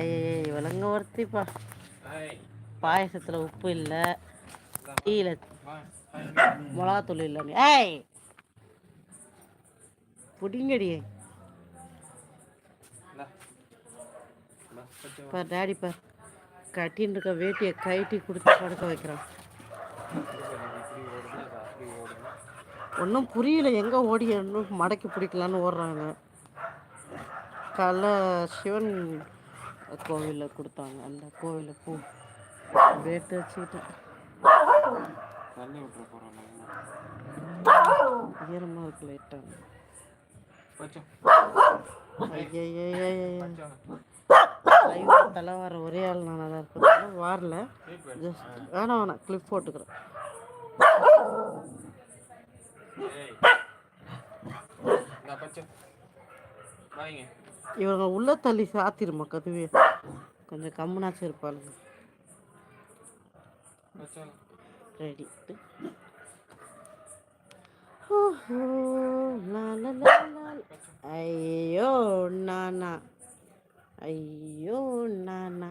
ஏய் இவளங்க ஒருத்திப்பா. பாயசத்தில் உப்பு இல்லை. டீயில் மிளகாத்தூள் இல்லை. ஏய்! புடிங்கடி. பார் டாடி பார். கட்டின்னு இருக்க வேட்டியை கைட்டி கொடுத்து படுக்க வைக்கிறான். ஒன்றும் புரியல எங்கே ஓடி இன்னும் மடக்கி பிடிக்கலான்னு ஓடுறாங்க. காலைல சிவன் கோவிலில் கொடுத்தாங்க. அந்த கோவிலில் பூ. வேட்டு வச்சுக்கிட்டேன். தண்ணி விட்டுற போகிறோம் ஈரமாக இருக்கு லைட்டாக தலை வர ஒரே ஆள் நான் நல்லா இருக்கிறது வரல ஜஸ்ட் வேணாம் வேணாம் கிளிப் போட்டுக்கிறேன் வாங்க இவங்க உள்ள தள்ளி சாத்திருமா கதுவே. கொஞ்சம் கம்முனாச்சும் இருப்பாளுங்க. ரெடி. ஐயோ நானா. ஐயோ நானா.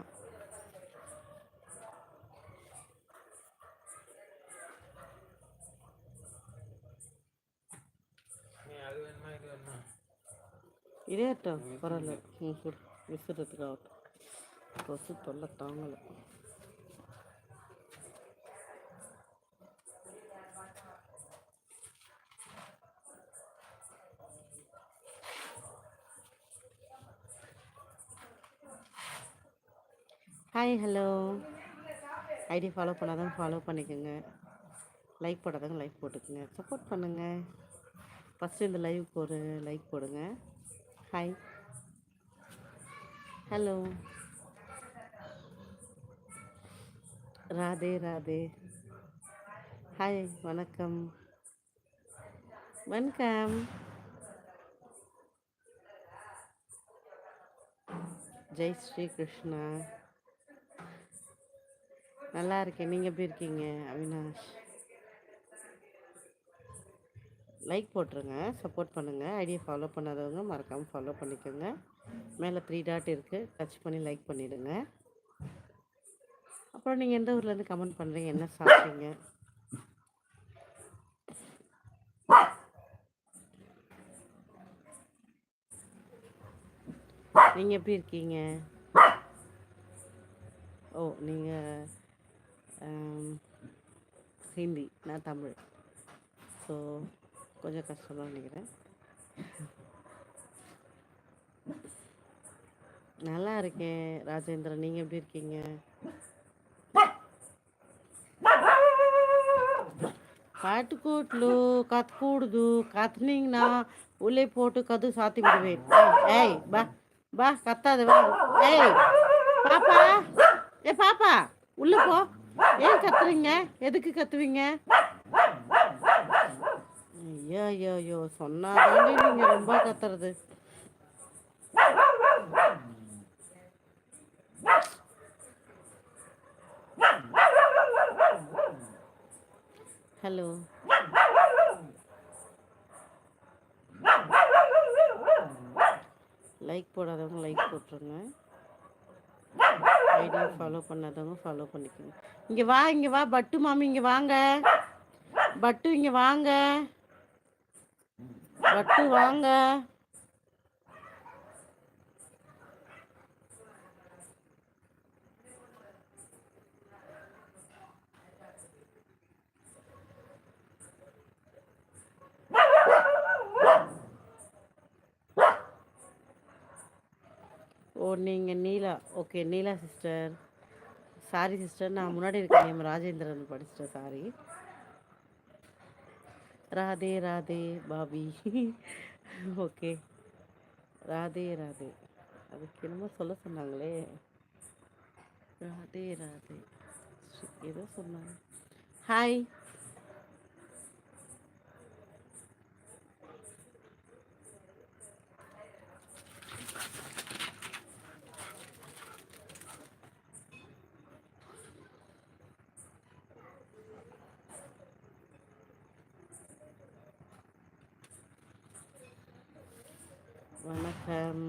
நீ அது வேணுமா இது வேணுமா? இதேட்டும் பரவாயில்ல. ம் கொடு விசிறதுக்கு ஆகட்டும். கொசு தொல்லை தாங்கலை. ஹாய் ஹலோ ஐடி ஃபாலோ பண்ணாதவங்க ஃபாலோ பண்ணிக்கோங்க. லைக் போடாதவங்க லைக் போட்டுக்கோங்க. சப்போர்ட் பண்ணுங்கள் ஃபஸ்ட்டு இந்த லைவுக்கு ஒரு லைக் போடுங்க. Hi hello Radhe Radhe. Hi வணக்கம். வணக்கம். ஜெய் ஸ்ரீ கிருஷ்ணா. நல்லா இருக்கேன். நீங்கள் எப்படி இருக்கீங்க அவினாஷ்? லைக் போட்டுருங்க சப்போர்ட் பண்ணுங்கள் ஐடியை ஃபாலோ பண்ணாதவங்க மறக்காமல் ஃபாலோ பண்ணிக்கோங்க. மேலே த்ரீ டாட் இருக்குது டச் பண்ணி லைக் பண்ணிவிடுங்க அப்புறம் நீங்கள் எந்த ஊர்லேருந்து கமெண்ட் பண்ணுறீங்க என்ன சாப்பிட்டீங்க? நீங்கள் எப்படி இருக்கீங்க? ஓ நீங்கள் ஹிந்தி நான் தமிழ். ஸோ கொஞ்சம் கஷ்டமாக நினைக்கிறேன். நல்லா இருக்கேன் ராஜேந்திரன். நீங்கள் எப்படி இருக்கீங்க? కాటుకోట్లు కతకూడదు కతనింగ్ నా ఉల్లి పోటు కదు సాతి విడివే ఏయ్ బా பா కత్తాది బా ఏయ్ பாப்பா ஏ பாப்பா உள்ள போ. ஏன் கத்துறீங்க? எதுக்கு கத்துவீங்க? ஐயா ஐயோ ஐயோ சொன்னாதாண்டி நீங்க ரொம்ப கத்துறது. ஹலோ. லைக் போடாதவங்க லைக் போட்டுருங்க. ஐடியா ஃபாலோ பண்ணாதவங்க ஃபாலோ பண்ணிக்கோங்க. இங்கே வா இங்கே வா பட்டு மாமி இங்கே வாங்க. பட்டு இங்கே வாங்க. பட்டு வாங்க. ஓ நீங்கள் Neela. Okay Neela sister. Sorry sister நான் முன்னாடி இருக்கேன் ராஜேந்திரன் படிச்சிட்டேன். சாரி. ராதே ராதே பாபி. ஓகே. ராதே ராதே. அதுக்கு என்னமோ சொல்ல சொன்னாங்களே. ராதே ராதே. ஏதோ சொன்னாங்க. ஹாய் வணக்கம்